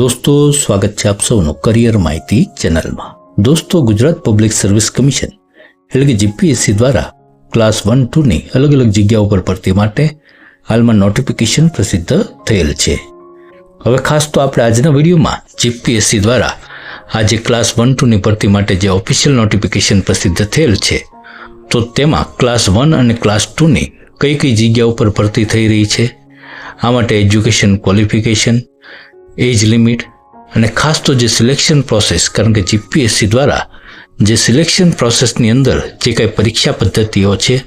દોસ્તો, સ્વાગત છે આપ સૌનું કરિયર માહિતી ચેનલમાં. દોસ્તો, ગુજરાત પબ્લિક સર્વિસ કમિશન એટલે કે જીપીએસસી દ્વારા ક્લાસ વન ટુની અલગ અલગ જગ્યા ઉપર ભરતી માટે હાલમાં નોટિફિકેશન પ્રસિદ્ધ થયેલ છે. હવે ખાસ તો આપણે આજના વિડીયોમાં જીપીએસસી દ્વારા આજે ક્લાસ વન ટુની ભરતી માટે જે ઓફિશિયલ નોટિફિકેશન પ્રસિદ્ધ થયેલ છે, તો તેમાં ક્લાસ વન અને ક્લાસ ટુની કઈ કઈ જગ્યા ઉપર ભરતી થઈ રહી છે, આ માટે એજ્યુકેશન ક્વોલિફિકેશન એજ લિમિટ અને ખાસ તો જે સિલેક્શન પ્રોસેસ, કારણ કે જીપીએસસી દ્વારા જે સિલેક્શન પ્રોસેસની અંદર જે કાંઈ પરીક્ષા પદ્ધતિઓ છે,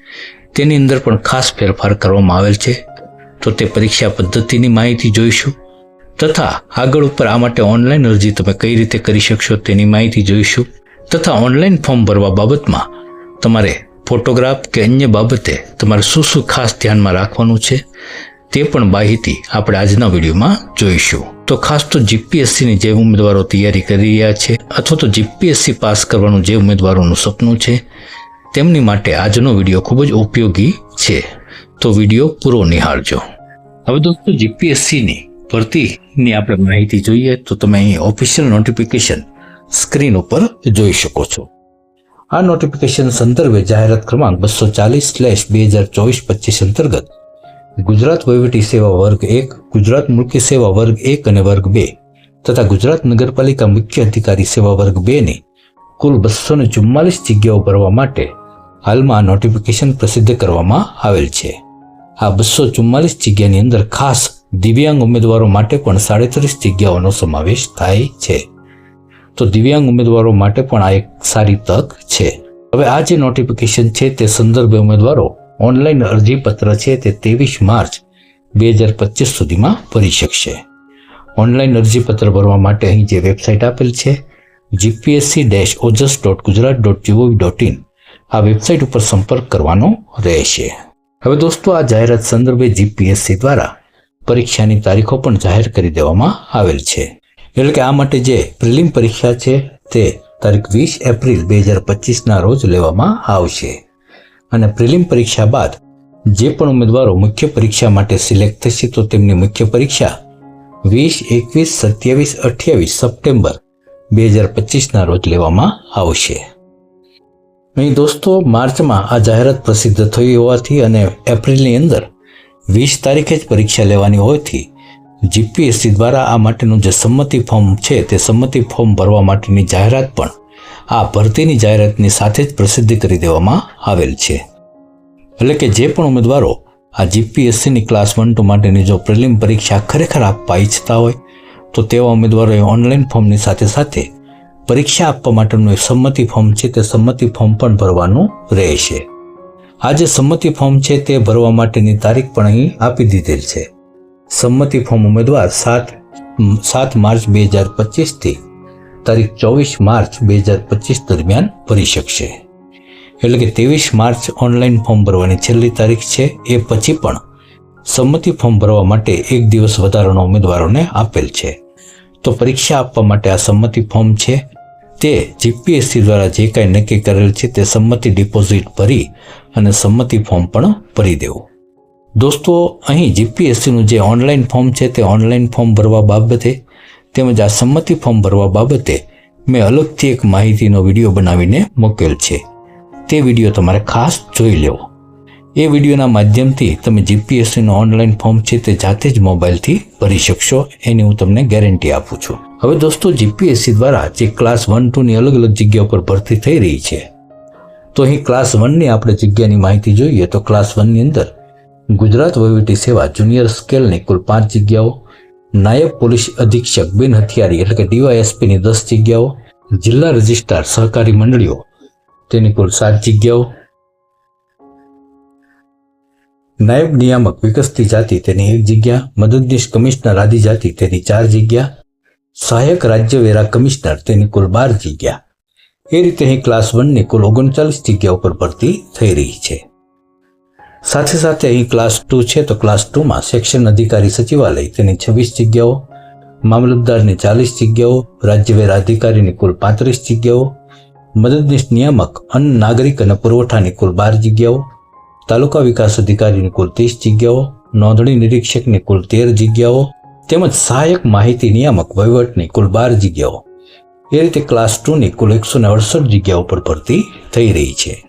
તેની અંદર પણ ખાસ ફેરફાર કરવામાં આવેલ છે. તો તે પરીક્ષા પદ્ધતિની માહિતી જોઈશું. તથા આગળ ઉપર આ માટે ઓનલાઈન અરજી તમે કઈ રીતે કરી શકશો તેની માહિતી જોઈશું. તથા ઓનલાઈન ફોર્મ ભરવા બાબતમાં તમારે ફોટોગ્રાફ કે અન્ય બાબતે તમારે શું શું ખાસ ધ્યાનમાં રાખવાનું છે તે પણ માહિતી આપણે આજના વિડીયોમાં જોઈશું. તો ખાસ તો જીપીએસસીની જે ઉમેદવારો તૈયારી કરી રહ્યા છે, અથવા તો જીપીએસસી પાસ કરવાનું જે ઉમેદવારોનું સપનું છે, તેમની માટે આજનો વીડિયો ખૂબ જ ઉપયોગી છે. તો વીડિયો પૂરો નિહાળજો. હવે દોસ્તો, જીપીએસસીની ભરતીની આપણે માહિતી જોઈએ, તો તમે અહીં ઓફિશિયલ નોટિફિકેશન સ્ક્રીન ઉપર જોઈ શકો છો. આ નોટિફિકેશન સંદર્ભે જાહેરાત ક્રમાંક બસો ચાલીસ સ્લેશ બે હજાર ચોવીસ પચીસ અંતર્ગત ગુજરાત વહીવટી સેવા વર્ગ એક, ગુજરાત મુખ્ય સેવા વર્ગ એક અને વર્ગ બે તથા ગુજરાત નગરપાલિકા મુખ્ય અધિકારી સેવા વર્ગ બેની કુલ બસો ને ચુમ્માલીસ જગ્યાઓ ભરવા માટે હાલમાં આ નોટિફિકેશન પ્રસિદ્ધ કરવામાં આવેલ છે. આ બસો ચુમ્માલીસ જગ્યાની અંદર ખાસ દિવ્યાંગ ઉમેદવારો માટે પણ સાડત્રીસ જગ્યાઓનો સમાવેશ થાય છે. તો દિવ્યાંગ ઉમેદવારો માટે પણ આ એક સારી તક છે. હવે આ જે નોટિફિકેશન છે તે સંદર્ભે ઉમેદવારો ઓનલાઈન અરજીપત્ર છે તે ત્રેવીસ માર્ચ બે હજાર પચીસ સુધીમાં ભરી શકશે. ઓનલાઈન અરજીપત્ર ભરવા માટે અહીં જે વેબસાઇટ આપેલ છે GPSC dash Ojas dot Gujarat dot G O V dot in આ વેબસાઇટ ઉપર સંપર્ક કરવાનો રહેશે. હવે દોસ્તો, આ જાહેરાત સંદર્ભે જીપીએસસી દ્વારા પરીક્ષાની તારીખો પણ જાહેર કરી દેવામાં આવેલ છે. એટલે કે આ માટે જે પ્રિલિમ પરીક્ષા છે તે તારીખ વીસ એપ્રિલ બે હજાર પચીસના રોજ લેવામાં આવશે. અને પ્રિલિમ પરીક્ષા બાદ જે પણ ઉમેદવારો મુખ્ય પરીક્ષા માટે સિલેક્ટ થશે, તો તેમની મુખ્ય પરીક્ષા વીસ, એકવીસ, સત્યાવીસ, અઠ્યાવીસ સપ્ટેમ્બર બે હજાર પચીસના રોજ લેવામાં આવશે. અહીં દોસ્તો, માર્ચમાં આ જાહેરાત પ્રસિદ્ધ થઈ હોવાથી અને એપ્રિલની અંદર વીસ તારીખે જ પરીક્ષા લેવાની હોવાથી જીપીએસસી દ્વારા આ માટેનું જે સંમતિ ફોર્મ છે, તે સંમતિ ફોર્મ ભરવા માટેની જાહેરાત પણ આ ભરતીની જાહેરાતની સાથે જ પ્રસિદ્ધ કરી દેવામાં આવેલ છે. એટલે કે જે પણ ઉમેદવારો આ જીપીએસસીની ક્લાસ વન ટુ માટેની જો પ્રિલિમ પરીક્ષા ખરેખર આપવા ઈચ્છતા હોય, તો તેવા ઉમેદવારોએ ઓનલાઈન ફોર્મની સાથે સાથે પરીક્ષા આપવા માટેનું એક સંમતિ ફોર્મ છે, તે સંમતિ ફોર્મ પણ ભરવાનું રહેશે. આ જે સંમતિ ફોર્મ છે, તે ભરવા માટેની તારીખ પણ અહીં આપી દીધેલ છે. સંમતિ ફોર્મ ઉમેદવાર સાત સાત માર્ચ બે હજાર પચીસથી તારીખ ચોવીસ માર્ચ બે હજાર પચીસ દરમિયાન ભરી શકશે. એટલે કે ત્રેવીસ માર્ચ ઓનલાઈન ફોર્મ ભરવાની છેલ્લી તારીખ છે, એ પછી પણ સંમતિ ફોર્મ ભરવા માટે એક દિવસ વધારાનો ઉમેદવારોને આપેલ છે. તો પરીક્ષા આપવા માટે આ સંમતિ ફોર્મ છે, તે જીપીએસસી દ્વારા જે કાંઈ નક્કી કરેલ છે તે સંમતિ ડિપોઝિટ ભરી અને સંમતિ ફોર્મ પણ ભરી દેવું. દોસ્તો, અહીં જીપીએસસીનું જે ઓનલાઈન ફોર્મ છે તે ઓનલાઈન ફોર્મ ભરવા બાબતે તેમજ આ સંમતિ ફોર્મ ભરવા બાબતે મેં અલગથી એક માહિતીનો વીડિયો બનાવીને મોકેલ છે. તે વીડિયો તમારે ખાસ જોઈ લેવો. એ વિડીયોના માધ્યમથી તમે જીપીએસસીનો ઓનલાઈન ફોર્મ છે તે જાતે જ મોબાઈલથી ભરી શકશો, એની હું તમને ગેરંટી આપું છું. હવે દોસ્તો, જીપીએસસી દ્વારા જે ક્લાસ વન ટુની અલગ અલગ જગ્યાઓ પર ભરતી થઈ રહી છે, તો અહીં ક્લાસ વનની આપણે જગ્યાની માહિતી જોઈએ તો ક્લાસ વનની અંદર ગુજરાત વહીવટી સેવા જુનિયર સ્કેલની કુલ પાંચ જગ્યાઓ નાયબ પોલીસ અધિક્ષક બિન હથિયારી એટલે કે ડીવાયએસપીની દસ જગ્યાઓ, જિલ્લા રજિસ્ટ્રાર સહકારી મંડળીઓ, તેની કુલ સાત જગ્યાઓ. નાયબ નિયામક વિકસતી જાતિ તેની એક જગ્યા, મદદનીશ કમિશનર આદિજાતિ તેની ચાર જગ્યા, સહાયક રાજ્ય વેરા કમિશનર તેની કુલ બાર જગ્યા. એ રીતે અહીં ક્લાસ વનની કુલ ઓગણચાલીસ જગ્યા ઉપર ભરતી થઈ રહી છે. સાથે સાથે અહીં ક્લાસ ટુ છે તો ક્લાસ ટુમાં સેક્શન અધિકારી સચિવાલય તેની છવ્વીસ જગ્યાઓ, મામલતદારની ચાલીસ જગ્યાઓ, રાજ્ય અધિકારીની કુલ પાંત્રીસ જગ્યાઓ, મદદનીશ નિયામક, અન્ન નાગરિક અને પુરવઠાની કુલ બાર જગ્યાઓ, તાલુકા વિકાસ અધિકારીની કુલ ત્રીસ જગ્યાઓ, નોંધણી નિરીક્ષકની કુલ તેર જગ્યાઓ, તેમજ સહાયક માહિતી નિયામક વહીવટની કુલ બાર જગ્યાઓ. એ રીતે ક્લાસ ટુની કુલ એકસો ને અડસઠ જગ્યાઓ પર ભરતી થઈ રહી છે.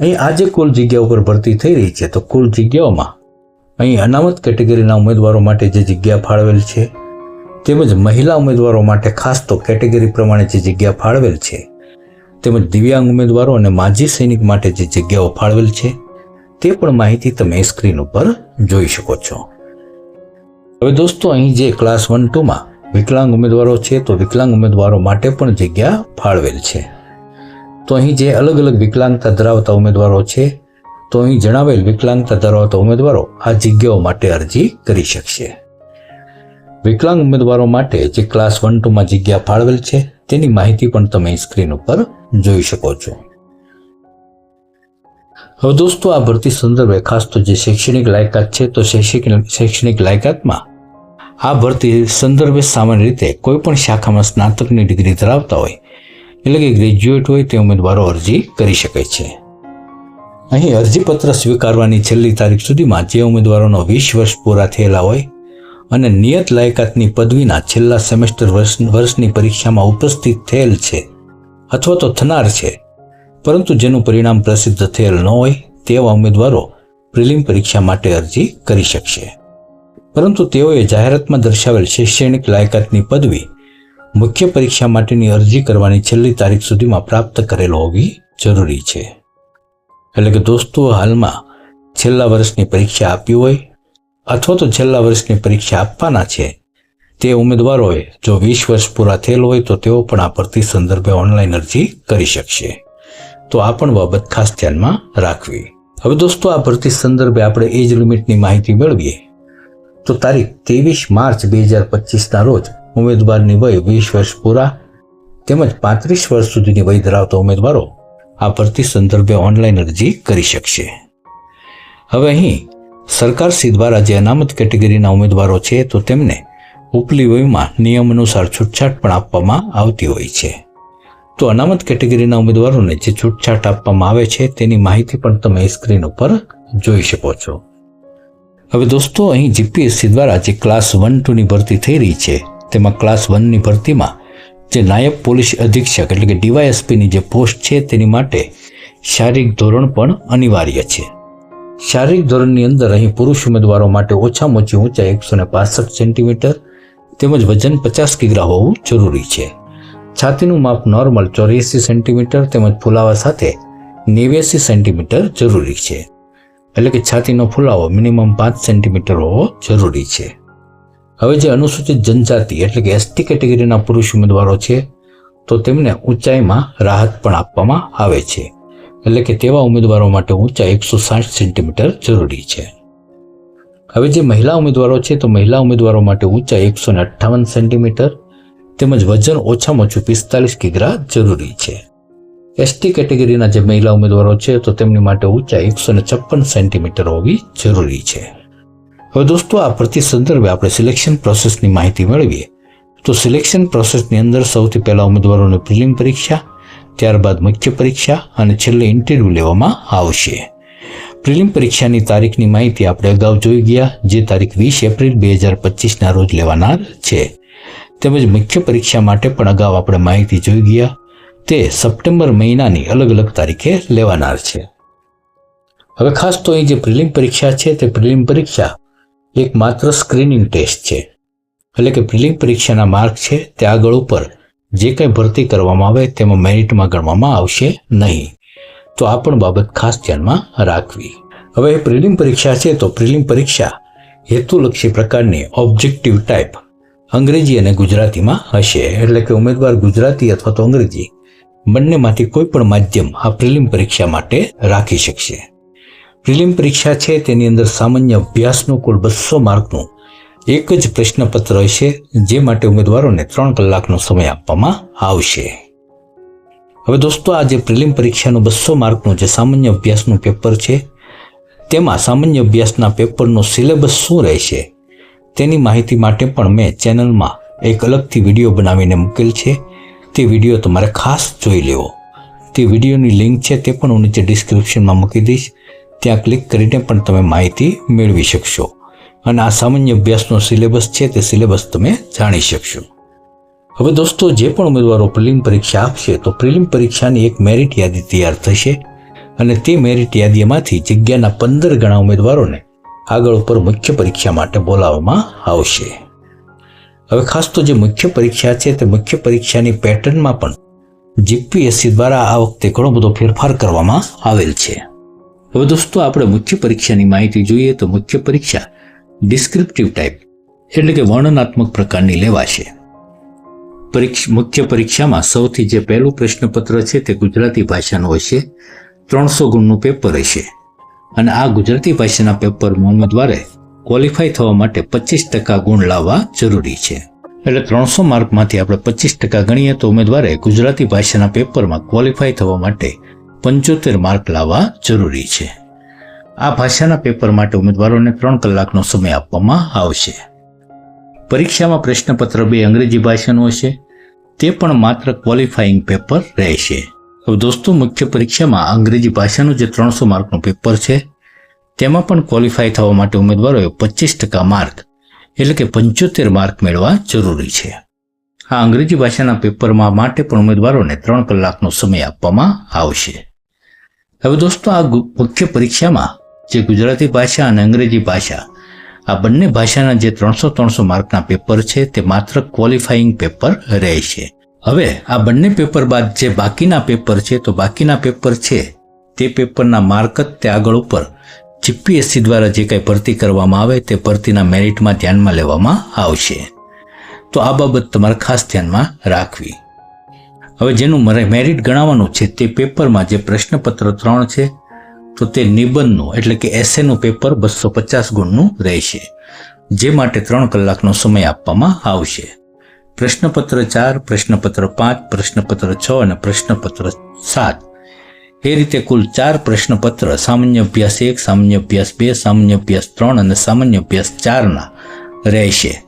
અહીં આજે કુલ જગ્યા ઉપર ભરતી થઈ રહી છે. તો કુલ જગ્યાઓમાં અહીં અનામત કેટેગરીના ઉમેદવારો માટે જે જગ્યા ફાળવેલ છે, તેમજ મહિલા ઉમેદવારો માટે ખાસ તો કેટેગરી પ્રમાણે જે જગ્યા ફાળવેલ છે, તેમજ દિવ્યાંગ ઉમેદવારો અને માજી સૈનિક માટે જે જગ્યાઓ ફાળવેલ છે, તે પણ માહિતી તમે સ્ક્રીન ઉપર જોઈ શકો છો. હવે દોસ્તો, અહીં જે ક્લાસ વન ટુમાં વિકલાંગ ઉમેદવારો છે, તો વિકલાંગ ઉમેદવારો માટે પણ જગ્યા ફાળવેલ છે. તો અહીં જે અલગ અલગ વિકલાંગતા ધરાવતા ઉમેદવારો છે, તો અહીં જણાવેલ વિકલાંગતા ધરાવતા ઉમેદવારો આ જગ્યાઓ માટે અરજી કરી શકશે. વિકલાંગ ઉમેદવારો માટે જે ક્લાસ વન ટુમાં જગ્યા ફાળવેલ છે, તેની માહિતી પણ તમે સ્ક્રીન ઉપર જોઈ શકો છો. હવે દોસ્તો, આ ભરતી સંદર્ભે ખાસ તો જે શૈક્ષણિક લાયકાત છે, તો શૈક્ષણિક શૈક્ષણિક લાયકાતમાં આ ભરતી સંદર્ભે સામાન્ય રીતે કોઈ પણ શાખામાં સ્નાતકની ડિગ્રી ધરાવતા હોય એટલે કે ગ્રેજ્યુએટ હોય તે ઉમેદવારો અરજી કરી શકે છે. અહીં અરજીપત્ર સ્વીકારવાની છેલ્લી તારીખ સુધીમાં જે ઉમેદવારોનો વીસ વર્ષ પૂરા થયેલા હોય અને નિયત લાયકાતની પદવીના છેલ્લા સેમેસ્ટર વર્ષ, વર્ષની પરીક્ષામાં ઉપસ્થિત થયેલ છે અથવા તો થનાર છે, પરંતુ જેનું પરિણામ પ્રસિદ્ધ થયેલ ન હોય તેવા ઉમેદવારો પ્રિલિમ પરીક્ષા માટે અરજી કરી શકશે. પરંતુ તેઓએ જાહેરાતમાં દર્શાવેલ શૈક્ષણિક લાયકાતની પદવી મુખ્ય પરીક્ષા માટેની અરજી કરવાની છેલ્લી તારીખ સુધીમાં પ્રાપ્ત કરેલ હોવી જરૂરી છે. એટલે કે દોસ્તો, હાલમાં છેલ્લા વર્ષની પરીક્ષા આપી હોય અથવા તો છેલ્લા વર્ષની પરીક્ષા આપવાના છે, તે ઉમેદવારોએ જો વીસ વર્ષ પૂરા થયેલ હોય તો તેઓ પણ આ ભરતી સંદર્ભે ઓનલાઈન અરજી કરી શકશે. તો આ પણ બાબત ખાસ ધ્યાનમાં રાખવી. હવે દોસ્તો, આ ભરતી સંદર્ભે આપણે એજ લિમિટની માહિતી મેળવીએ. તો તારીખ ત્રેવીસ માર્ચ બે હજાર પચીસના રોજ ઉમેદવારની વય વીસ વર્ષ પૂરા તેમજ પાંત્રીસ વર્ષ સુધીની વય ધરાવતા ઉમેદવારો આ ભરતી સંદર્ભે ઓનલાઈન અરજી કરી શકશે. હવે અહીં સરકારશ્રી દ્વારા જે અનામત કેટેગરીના ઉમેદવારો છે તો તેમને ઉપલી વયમાં નિયમ અનુસાર છૂટછાટ પણ આપવામાં આવતી હોય છે. તો અનામત કેટેગરીના ઉમેદવારોને જે છૂટછાટ આપવામાં આવે છે તેની માહિતી પણ તમે સ્ક્રીન ઉપર જોઈ શકો છો. હવે દોસ્તો અહીં જીપીએસસી દ્વારા જે ક્લાસ વન ટુની ભરતી થઈ રહી છે તેમાં ક્લાસ વનની ભરતીમાં જે નાયબ પોલીસ અધિક્ષક એટલે કે ડીવાયએસપીની જે પોસ્ટ છે તેની માટે શારીરિક ધોરણ પણ અનિવાર્ય છે. શારીરિક ધોરણની અંદર અહીં પુરુષ ઉમેદવારો માટે ઓછામાં ઓછી ઊંચાઈ એકસો ને પાસઠ સેન્ટીમીટર તેમજ વજન પચાસ કિગ્રા હોવું જરૂરી છે. છાતીનું માપ નોર્મલ ચોર્યાસી સેન્ટીમીટર તેમજ ફુલાવા સાથે નેવ્યાસી સેન્ટીમીટર જરૂરી છે. એટલે કે છાતીનો ફુલાવો મિનિમમ પાંચ સેન્ટીમીટર હોવો જરૂરી છે. હવે જે અનુસૂચિત જનજાતિ એટલે કે એસટી કેટેગરીના પુરુષ ઉમેદવારો છે, તો તેમને ઊંચાઈમાં રાહત પણ આપવામાં આવે છે. એટલે કે તેવા ઉમેદવારો માટે ઊંચાઈ એકસો સાઠ સેન્ટીમીટર જરૂરી છે. હવે જે મહિલા ઉમેદવારો છે, તો મહિલા ઉમેદવારો માટે ઊંચાઈ એકસો ને અઠ્ઠાવન સેન્ટીમીટર તેમજ વજન ઓછામાં ઓછું પિસ્તાલીસ કિગ્રા જરૂરી છે. એસટી કેટેગરીના જે મહિલા ઉમેદવારો છે, તો તેમની માટે ઊંચાઈ એકસો ને છપ્પન સેન્ટીમીટર હોવી જરૂરી છે. હવે દોસ્તો, આ પ્રતિ સંદર્ભે આપણે સિલેક્શન પ્રોસેસની માહિતી મેળવીએ. તો સિલેક્શન પ્રોસેસની અંદર સૌથી પહેલાં ઉમેદવારોને પ્રિલિમ પરીક્ષા, ત્યારબાદ મુખ્ય પરીક્ષા અને છેલ્લે ઇન્ટરવ્યૂ લેવામાં આવશે. પ્રિલિમ પરીક્ષાની તારીખની માહિતી આપણે અગાઉ જોઈ ગયા, જે તારીખ વીસ એપ્રિલ બે હજાર પચીસના રોજ લેવાનાર છે. તેમજ મુખ્ય પરીક્ષા માટે પણ અગાઉ આપણે માહિતી જોઈ ગયા, તે સપ્ટેમ્બર મહિનાની અલગ અલગ તારીખે લેવાનાર છે. હવે ખાસ તો અહીં જે પ્રિલિમ પરીક્ષા છે, તે પ્રિલિમ પરીક્ષા એક માત્ર સ્ક્રીનિંગ ટેસ્ટ છે. એટલે કે પ્રિલિંગ પરીક્ષાના માર્ક છે તે આગળ ઉપર જે કંઈ ભરતી કરવામાં આવે તેમાં મેરિટમાં ગણવામાં આવશે નહીં. તો આ પણ બાબત ખાસ ધ્યાનમાં રાખવી. હવે પ્રિલિમ પરીક્ષા છે તો પ્રિલિમ પરીક્ષા હેતુલક્ષી પ્રકારની ઓબ્જેક્ટિવ ટાઈપ અંગ્રેજી અને ગુજરાતીમાં હશે. એટલે કે ઉમેદવાર ગુજરાતી અથવા તો અંગ્રેજી બંનેમાંથી કોઈ પણ માધ્યમ આ પ્રિલિમ પરીક્ષા માટે રાખી શકશે. પ્રિલિમ પરીક્ષા છે, તેની અંદર સામાન્ય અભ્યાસનું કુલ બસો માર્કનું એક જ પ્રશ્નપત્ર હશે, જે માટે ઉમેદવારોને ત્રણ કલાકનો સમય આપવામાં આવશે. હવે દોસ્તો, આ જે પ્રિલિમ પરીક્ષાનું બસો માર્કનું જે સામાન્ય અભ્યાસનું પેપર છે, તેમાં સામાન્ય અભ્યાસના પેપરનો સિલેબસ શું રહેશે, તેની માહિતી માટે પણ મેં ચેનલમાં એક અલગથી વીડિયો બનાવીને મૂકેલ છે. તે વીડિયો તમારે ખાસ જોઈ લેવો. તે વિડીયોની લિંક છે, તે પણ હું નીચે ડિસ્ક્રિપ્શનમાં મૂકી દઈશ. ત્યાં ક્લિક કરીને પણ તમે માહિતી મેળવી શકશો. અને આ સામાન્ય અભ્યાસનો સિલેબસ છે, તે સિલેબસ તમે જાણી શકશો. હવે દોસ્તો, જે પણ ઉમેદવારો પ્રિલિમ પરીક્ષા આપશે, તો પ્રિલિમ પરીક્ષાની એક મેરિટ યાદી તૈયાર થશે અને તે મેરિટ યાદીમાંથી જગ્યાના પંદર ગણા ઉમેદવારોને આગળ ઉપર મુખ્ય પરીક્ષા માટે બોલાવવામાં આવશે. હવે ખાસ તો જે મુખ્ય પરીક્ષા છે, તે મુખ્ય પરીક્ષાની પેટર્નમાં પણ જીપીએસસી દ્વારા આ વખતે ઘણો બધો ફેરફાર કરવામાં આવેલ છે. હવે દોસ્તો, આપણે મુખ્ય પરીક્ષાની માહિતી જોઈએ તો મુખ્ય પરીક્ષા ડિસ્ક્રિપ્ટિવ ટાઈપ એટલે કે વર્ણનાત્મક પ્રકારની લેવાશે. મુખ્ય પરીક્ષામાં સૌથી જે પહેલું પ્રશ્નપત્ર છે તે ગુજરાતી ભાષાનું હશે. ત્રણસો ગુણનું પેપર હશે. અને આ ગુજરાતી ભાષાના પેપરમાં ઉમેદવારે ક્વોલિફાય થવા માટે પચીસ ટકા ગુણ લાવવા જરૂરી છે. એટલે ત્રણસો માર્કમાંથી આપણે પચીસ ટકા ગણીએ તો ઉમેદવારે ગુજરાતી ભાષાના પેપરમાં ક્વોલિફાય થવા માટે પંચોતેર માર્ક લાવવા જરૂરી છે. આ ભાષાના પેપર માટે ઉમેદવારોને ત્રણ કલાકનો સમય આપવામાં આવશે. પરીક્ષામાં પ્રશ્નપત્ર બે અંગ્રેજી ભાષાનું હશે. તે પણ માત્ર ક્વોલિફાઈંગ પેપર રહેશે. હવે દોસ્તો, મુખ્ય પરીક્ષામાં અંગ્રેજી ભાષાનું જે ત્રણસો માર્કનું પેપર છે, તેમાં પણ ક્વોલિફાય થવા માટે ઉમેદવારોએ પચીસ ટકા માર્ક, એટલે કે પંચોતેર માર્ક મેળવવા જરૂરી છે. આ અંગ્રેજી ભાષાના પેપરમાં માટે પણ ઉમેદવારોને ત્રણ કલાકનો સમય આપવામાં આવશે. હવે દોસ્તો, આ મુખ્ય પરીક્ષામાં જે ગુજરાતી ભાષા અને અંગ્રેજી ભાષા, આ બંને ભાષાના જે ત્રણસો ત્રણસો માર્કના પેપર છે, તે માત્ર ક્વોલિફાઈંગ પેપર રહેશે. હવે આ બંને પેપર બાદ જે બાકીના પેપર છે, તો બાકીના પેપર છે, તે પેપરના માર્ક જ તે આગળ ઉપર જીપીએસસી દ્વારા જે કંઈ ભરતી કરવામાં આવે, તે ભરતીના મેરિટમાં ધ્યાનમાં લેવામાં આવશે. તો આ બાબત તમારે ખાસ ધ્યાનમાં રાખવી. હવે જેનું મારે મેરિટ ગણાવવાનું છે તે પેપરમાં જે પ્રશ્નપત્ર ત્રણ છે, તો તે નિબંધનું, એટલે કે એસેનું પેપર બસો પચાસ ગુણનું રહેશે. જે માટે ત્રણ કલાકનો સમય આપવામાં આવશે. પ્રશ્નપત્ર ચાર, પ્રશ્નપત્ર પાંચ, પ્રશ્નપત્ર છ અને પ્રશ્નપત્ર સાત. એ રીતે કુલ ચાર પ્રશ્નપત્ર, સામાન્ય અભ્યાસ એક, સામાન્ય અભ્યાસ બે, સામાન્ય અભ્યાસ ત્રણ અને સામાન્ય અભ્યાસ ચારના રહેશે.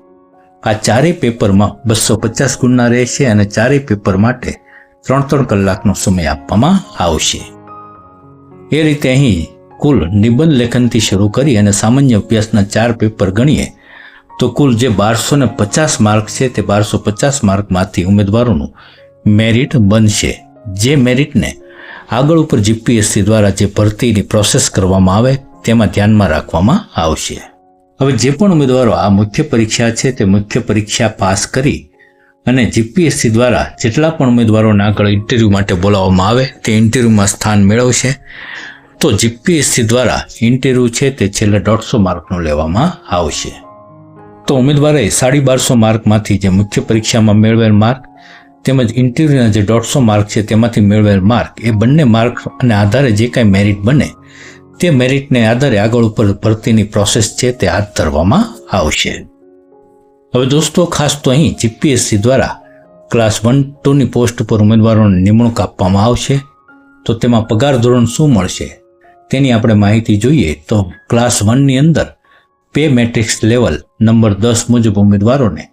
આ ચારેય પેપરમાં બસો પચાસ ગુણના રહેશે અને ચારેય પેપર માટે ત્રણ ત્રણ કલાકનો સમય આપવામાં આવશે. એ રીતે અહીં કુલ નિબંધ લેખનથી શરૂ કરી અને સામાન્ય અભ્યાસના ચાર પેપર ગણીએ, તો કુલ જે બારસો ને પચાસ માર્ક છે તે બારસો પચાસ માર્કમાંથી ઉમેદવારોનું મેરિટ બનશે. જે મેરિટને આગળ ઉપર જીપીએસસી દ્વારા જે ભરતીની પ્રોસેસ કરવામાં આવે તેમાં ધ્યાનમાં રાખવામાં આવશે. હવે જે પણ ઉમેદવારો આ મુખ્ય પરીક્ષા છે તે મુખ્ય પરીક્ષા પાસ કરી અને જીપીએસસી દ્વારા જેટલા પણ ઉમેદવારોને આગળ ઇન્ટરવ્યૂ માટે બોલાવવામાં આવે, તે ઇન્ટરવ્યૂમાં સ્થાન મેળવશે. તો જીપીએસસી દ્વારા ઇન્ટરવ્યૂ છે તે છેલ્લે દોઢસો માર્કનું લેવામાં આવશે. તો ઉમેદવારે સાડી બારસો માર્કમાંથી જે મુખ્ય પરીક્ષામાં મેળવેલ માર્ક તેમજ ઇન્ટરવ્યૂના જે દોઢસો માર્ક છે તેમાંથી મેળવેલ માર્ક, એ બંને માર્ક અને આધારે જે કાંઈ મેરિટ બને તે મેરિટને આધારે આગળ ઉપર ભરતીની પ્રોસેસ છે તે હાથ ધરવામાં આવશે. હવે દોસ્તો, ખાસ તો અહીં જીપીએસસી દ્વારા ક્લાસ વન ટુની પોસ્ટ પર ઉમેદવારોને નિમણૂક આપવામાં આવશે. તો તેમાં પગાર ધોરણ શું મળશે તેની આપણે માહિતી જોઈએ તો ક્લાસ વનની અંદર પે મેટ્રિક્સ લેવલ નંબર દસ મુજબ ઉમેદવારોને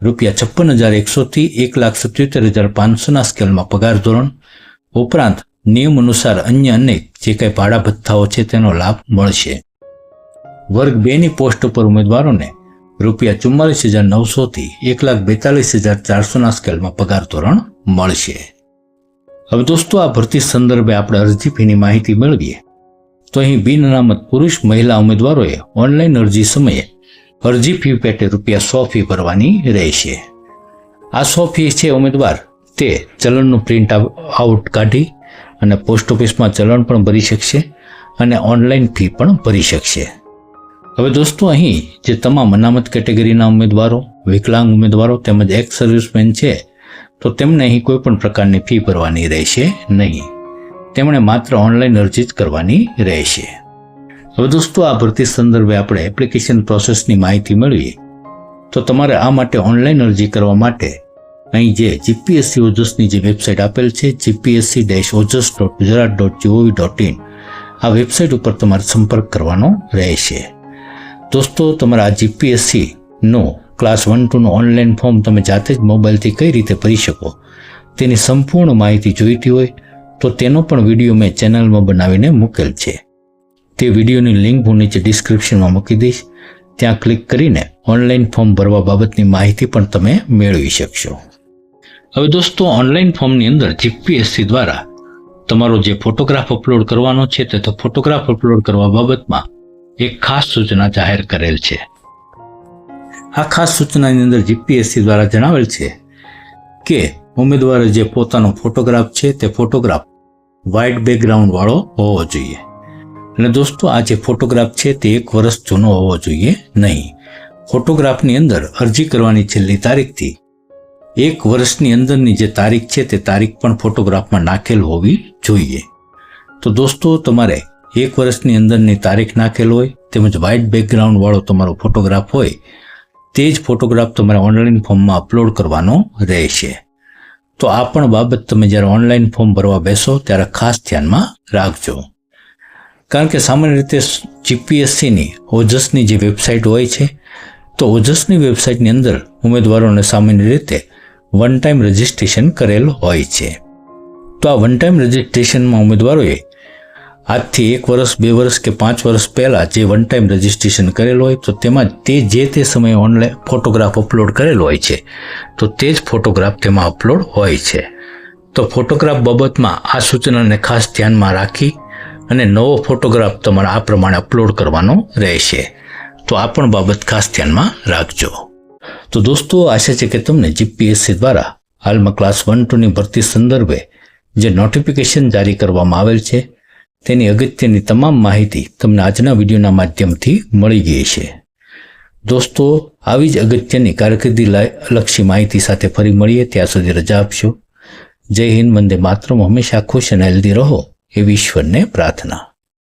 રૂપિયા છપ્પન હજાર એકસોથી એક લાખ સત્યોતેર હજાર પાંચસોના સ્કેલમાં પગાર ધોરણ, ઉપરાંત નિયમ અનુસાર અન્ય અનેક જે કંઈ ભાડા ભથ્થાઓ છે તેનો લાભ મળશે. વર્ગ બેની પોસ્ટ ઉપર ઉમેદવારોને રૂપિયા ચુમ્માલીસ હજાર નવસોથી એક લાખ બેતાલીસ હજાર ચારસોના સ્કેલમાં પગાર ધોરણ મળશે. હવે દોસ્તો, આ ભરતી સંદર્ભે આપણે અરજી ફીની માહિતી મેળવીએ. તો અહીં બિન અનામત પુરુષ મહિલા ઉમેદવારોએ ઓનલાઈન અરજી સમયે અરજી ફી પેટે રૂપિયા સો ફી ભરવાની રહેશે. આ સો ફી છે ઉમેદવાર તે ચલણનું પ્રિન્ટ આઉટ કાઢી અને પોસ્ટ ઓફિસમાં ચલણ પણ ભરી શકશે અને ઓનલાઈન ફી પણ ભરી શકશે. હવે દોસ્તો, અહીં જે તમામ અનામત કેટેગરીના ઉમેદવારો, વિકલાંગ ઉમેદવારો તેમજ એક્સ સર્વિસમેન છે, તો તેમને અહીં કોઈ પણ પ્રકારની ફી ભરવાની રહેશે નહીં. તેમણે માત્ર ઓનલાઈન અરજી જ કરવાની રહેશે. હવે દોસ્તો, આ ભરતી સંદર્ભે આપણે એપ્લિકેશન પ્રોસેસની માહિતી મેળવીએ. તો તમારે આ માટે ઓનલાઈન અરજી કરવા માટે અહીં જે જીપીએસસી ઓજસની જે વેબસાઇટ આપેલ છે GPSC dash Ojas dot Gujarat dot G O V dot in આ વેબસાઇટ ઉપર તમારે સંપર્ક કરવાનો રહેશે. દોસ્તો, તમારા જીપીએસસીનો ક્લાસ વન ટુનું ઓનલાઈન ફોર્મ તમે જાતે જ મોબાઈલથી કઈ રીતે ભરી શકો, તેની સંપૂર્ણ માહિતી જોઈતી હોય, તો તેનો પણ વીડિયો મેં ચેનલમાં બનાવીને મૂકેલ છે. તે વિડીયોની લિંક હું નીચે ડિસ્ક્રિપ્શનમાં મૂકી દઈશ. ત્યાં ક્લિક કરીને ઓનલાઈન ફોર્મ ભરવા બાબતની માહિતી પણ તમે મેળવી શકશો. હવે દોસ્તો ઓનલાઈન ફોર્મની અંદર જીપીએસસી દ્વારા તમારો જે ફોટોગ્રાફ અપલોડ કરવાનો છે તે તો ફોટોગ્રાફ અપલોડ કરવા બાબતમાં એક ખાસ સૂચના જાહેર કરેલ છે. આ ખાસ સૂચનાની અંદર જીપીએસસી દ્વારા જણાવેલ છે કે ઉમેદવારે જે પોતાનો ફોટોગ્રાફ છે તે ફોટોગ્રાફ વ્હાઇટ બેકગ્રાઉન્ડ વાળો હોવો જોઈએ. અને દોસ્તો, આ જે ફોટોગ્રાફ છે તે એક વર્ષ જૂનો હોવો જોઈએ નહીં. ફોટોગ્રાફની અંદર અરજી કરવાની છેલ્લી તારીખથી એક વર્ષની અંદરની જે તારીખ છે તે તારીખ પણ ફોટોગ્રાફમાં નાખેલ હોવી જોઈએ. તો દોસ્તો, તમારે એક વર્ષની અંદરની તારીખ નાખેલ હોય, તેમજ વ્હાઇટ બેકગ્રાઉન્ડવાળો તમારો ફોટોગ્રાફ હોય, તે જ ફોટોગ્રાફ તમારે ઓનલાઈન ફોર્મમાં અપલોડ કરવાનો રહેશે. તો આ પણ બાબત તમે જ્યારે ઓનલાઈન ફોર્મ ભરવા બેસો, ત્યારે ખાસ ધ્યાનમાં રાખજો. કારણ કે સામાન્ય રીતે જીપીએસસીની ઓજસની જે વેબસાઇટ હોય છે, તો ઓજસની વેબસાઇટની અંદર ઉમેદવારોને સામાન્ય રીતે વન ટાઈમ રજિસ્ટ્રેશન કરેલ હોય છે. તો આ વન ટાઈમ રજિસ્ટ્રેશનમાં ઉમેદવારોએ આજથી એક વર્ષ, બે વર્ષ કે પાંચ વર્ષ પહેલાં જે વન ટાઈમ રજિસ્ટ્રેશન કરેલ હોય, તો તેમાં તે જે તે સમયે ઓનલાઈન ફોટોગ્રાફ અપલોડ કરેલ હોય છે, તો તે જ ફોટોગ્રાફ તેમાં અપલોડ હોય છે. તો ફોટોગ્રાફ બાબતમાં આ સૂચનાને ખાસ ધ્યાનમાં રાખી અને નવો ફોટોગ્રાફ તમારે આ પ્રમાણે અપલોડ કરવાનો રહેશે. તો આ પણ બાબત ખાસ ધ્યાનમાં રાખજો. તો દોસ્તો, આશા છે કે તમને જીપીએસસી દ્વારા હાલમાં ક્લાસ વન ટુની ભરતી સંદર્ભે જે નોટિફિકેશન જારી કરવામાં આવેલ છે, તેની અગત્યની તમામ માહિતી તમને આજના વિડીયોના માધ્યમથી મળી ગઈ છે. દોસ્તો, આવી જ અગત્યની કારકિર્દી લક્ષી માહિતી સાથે ફરી મળીએ. ત્યાં સુધી રજા આપશો. જય હિન્દ, વંદે માતરમ. હંમેશા ખુશ અને હેલ્ધી રહો એવી ઈશ્વરને પ્રાર્થના.